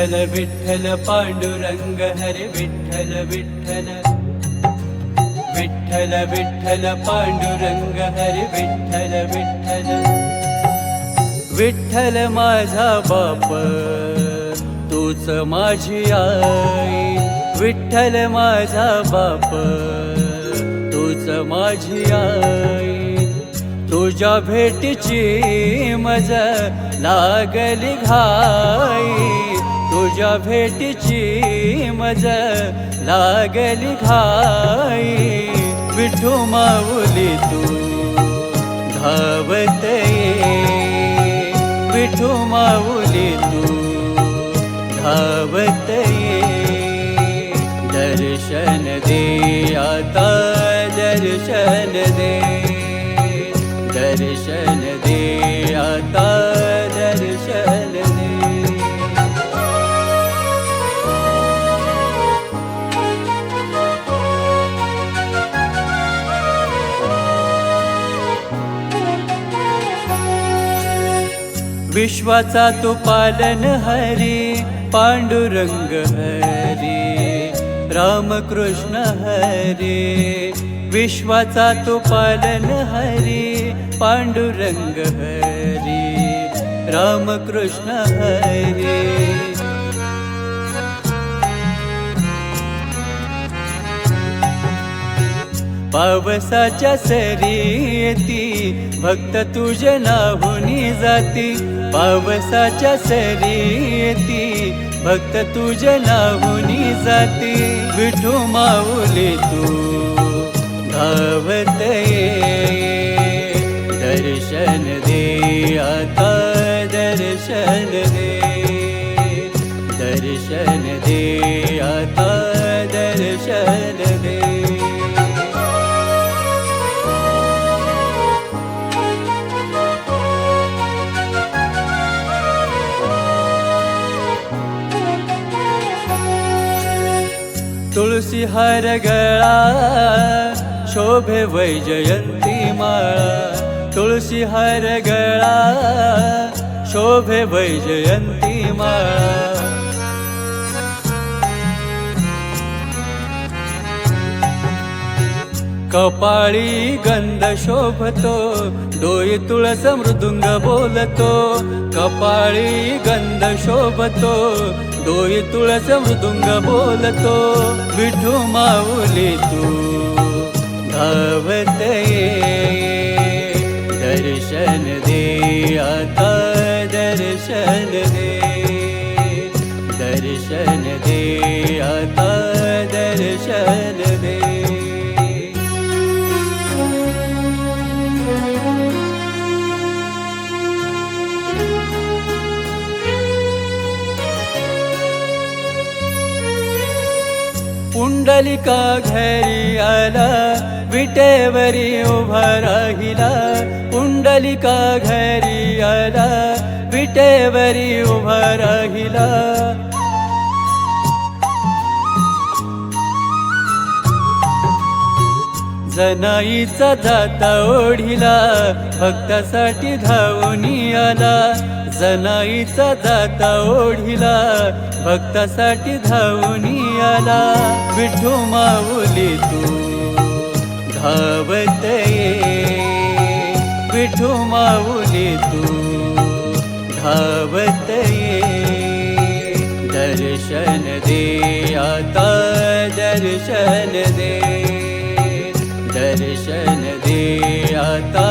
विठ्ठल विठ्ठल पांडुरंग हरे विठ्ठल विठ्ठल। विठ्ठल विठ्ठल पांडुरंग हरे विठ्ठल विठ्ठल। विठ्ठल माझा बाप तूच माझी आई। विठ्ठल माझा बाप तूच माझी आई। तुझ्या भेटीची मज लागली घाई। तुझ्या भेटीची मज लागली घाई. विठू माऊली तू धावत. ये विठू माऊली तू धावत. ये दर्शन दे आता दर्शन दे. दर्शन दे आता. विश्वाचा तो पालन हरी पांडुरंग हरी रामकृष्ण हरी. विश्वाचा तो पालन हरी पांडुरंग हरी रामकृष्ण हरी. पावसाच्या सरी येती भक्त तुझ्या नाहुनी जाती. पावसाच्या सरी येती भक्त तुझे नाहुनी जाती. विठू माऊली तू धावत दर्शन दे आता दर्शन तुळशी हर गळा शोभे वैजयंती माळा तुळशी हर गळा शोभे वैजयंती माळा कपाळी गंध शोभतो डोई तुळस मृदुंग बोलतो. कपाळी गंध शोभतो डोई तुळस मृदुंग बोलतो. विठू माऊली तू धावत दर्शन दे आता दर्शन दे. दर्शन दे आता दर्शन दे. पुंडलिका घरी आला विटेवरी उभा राहिला. पुंडलिका घरी आला विटेवरी उभा राहिला. जनाईचा जाता ओढिला भक्तासाठी धावून आला. जनाईचा जाता ओढिला भक्तासाठी धावून आला विठू माऊली तू धावत ये. विठू माऊली तू धावत ये. दर्शन दे आता दर्शन दे. दर्शन दे आता